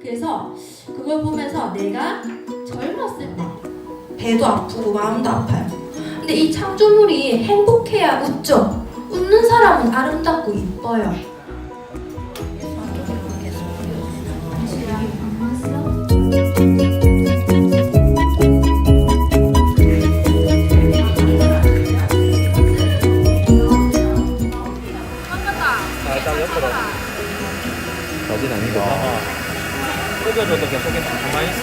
그래서 그걸 보면서 내가 젊었을 때 배도 아프고 마음도 아파요. 근데 이 창조물이 행복해야 웃죠. 웃는 사람은 아름답고 이뻐요. 살짝 옆으로 여진 아니고 꾸겨줘도 계속해서 가만히 있어.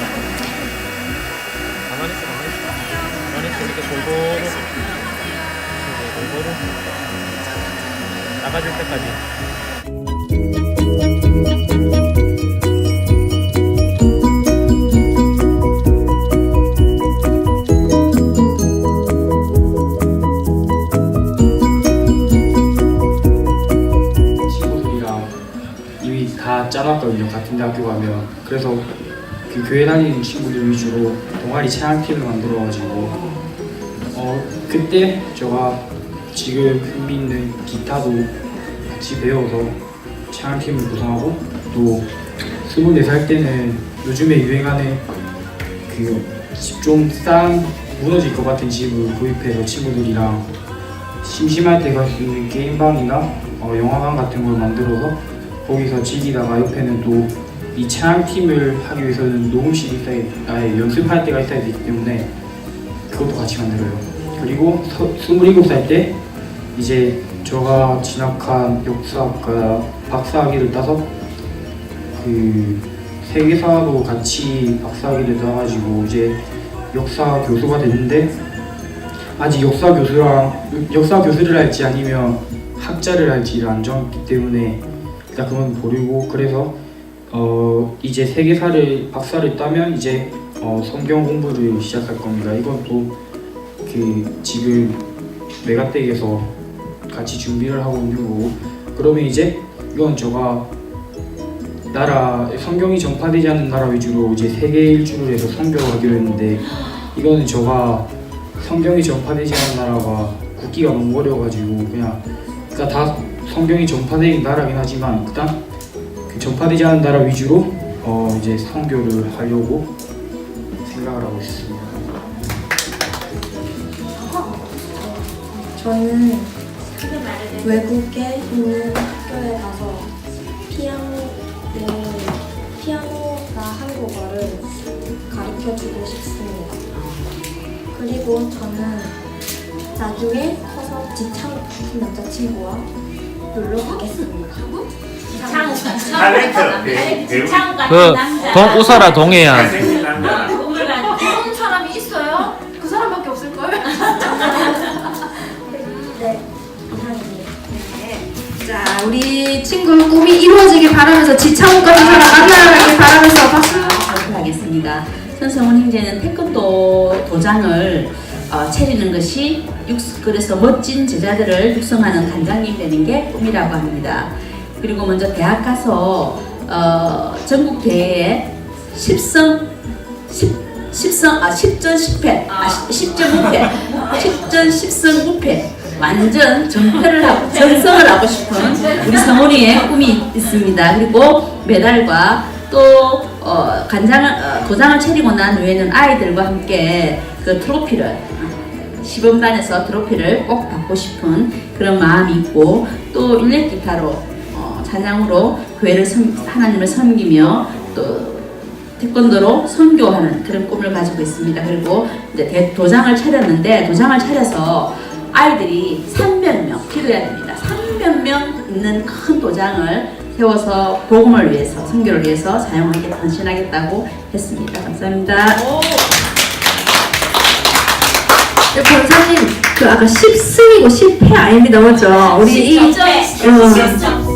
가만히 있어 가만히 있어. 가만히 있어. 이렇게 골고루. 이렇게 골고루. 나가질 때까지 다 짜놨거든요. 같은 대학교 가면. 그래서 그 교회 다니는 친구들 위주로 동아리 체험팀을 만들어가지고 어 그때 제가 지금 흥미 있는 기타도 같이 배워서 체험팀을 구성하고 또 24살 때는 요즘에 유행하는 그좀싼 무너질 것 같은 집을 구입해서 친구들이랑 심심할 때 갈 수 있는 게임방이나 어, 영화관 같은 걸 만들어서 거기서 즐기다가 옆에는 또이 체험팀을 하기 위해서는 녹음실이 있어야, 아예 연습할 때가 있어야 되기 때문에 그것도 같이 만들어요. 그리고 서, 27살 때 이제 제가 진학한 역사학과 박사학위를 따서 그 세계사도 같이 박사학위를 따가지고 이제 역사 교수가 됐는데 아직 역사 교수랑 역사 교수를 할지 아니면 학자를 할지를 안 정했기 때문에 일단 그건 보려고 그래서 어 이제 세계사를 박사를 따면 이제 어 성경 공부를 시작할 겁니다. 이건 또그 지금 메가텍에서 같이 준비를 하고 있는 거고 그러면 이제 이건 제가 나라 성경이 전파되지 않는 나라 위주로 이제 세계 일주를 해서 선교를 하기로 했는데 이거는 제가 성경이 전파되지 않은 나라가 국기가 너무 어려가지고 그냥 그러니까 다 성경이 전파되는 나라긴 하지만 일단 그 전파되지 않은 나라 위주로 어 이제 선교를 하려고 생각을 하고 있습니다. 저는 외국에 있는 학교에 가서 피아노 피아노나 한국어를 가르쳐 주고 싶습니다. 그리고 저는 나중에 커서 직장 같은 남자친구와 놀러 가겠습니다. 탤런트 배우 배우 그 동, 우사라 동해안 잘생긴 남자 그런 사람이 있어요? 그 사람밖에 없을 걸. 네, 이상입니다. 자, 우리 친구 꿈이 이루어지길 바라면서 지창욱 같은 사람 만나길 바라면서 박수. 발표하겠습니다. 선성훈 형제는 태권도 도장을 어, 차리는 것이 육, 그래서 멋진 제자들을 육성하는 단장님 되는 게 꿈이라고 합니다. 그리고 먼저 대학 가서 어, 전국 대회에 10성 10, 10성 아 10전 10패 아 10, 전 9패 10전 10승 9패 완전 전패를 하고 전성을 하고 싶은 우리 성훈이의 꿈이 있습니다. 그리고 메달과 또 어, 간장을 어, 도장을 차리고 난 후에는 아이들과 함께 그 트로피를 어, 시범단에서 트로피를 꼭 받고 싶은 그런 마음이 있고 또 일렉 기타로 어, 찬양으로 교회를 섬, 하나님을 섬기며 또 태권도로 선교하는 그런 꿈을 가지고 있습니다. 그리고 이제 대- 도장을 차렸는데 도장을 차려서 아이들이 300명 기도해야 됩니다. 300명 있는 큰 도장을 세워서 복음을 위해서 선교를 위해서 사용하게 헌신하겠다고 했습니다. 감사합니다. 네, 권사님, 그 아까 10승이고 10패 아닙니다, 맞죠? 우리 이 어,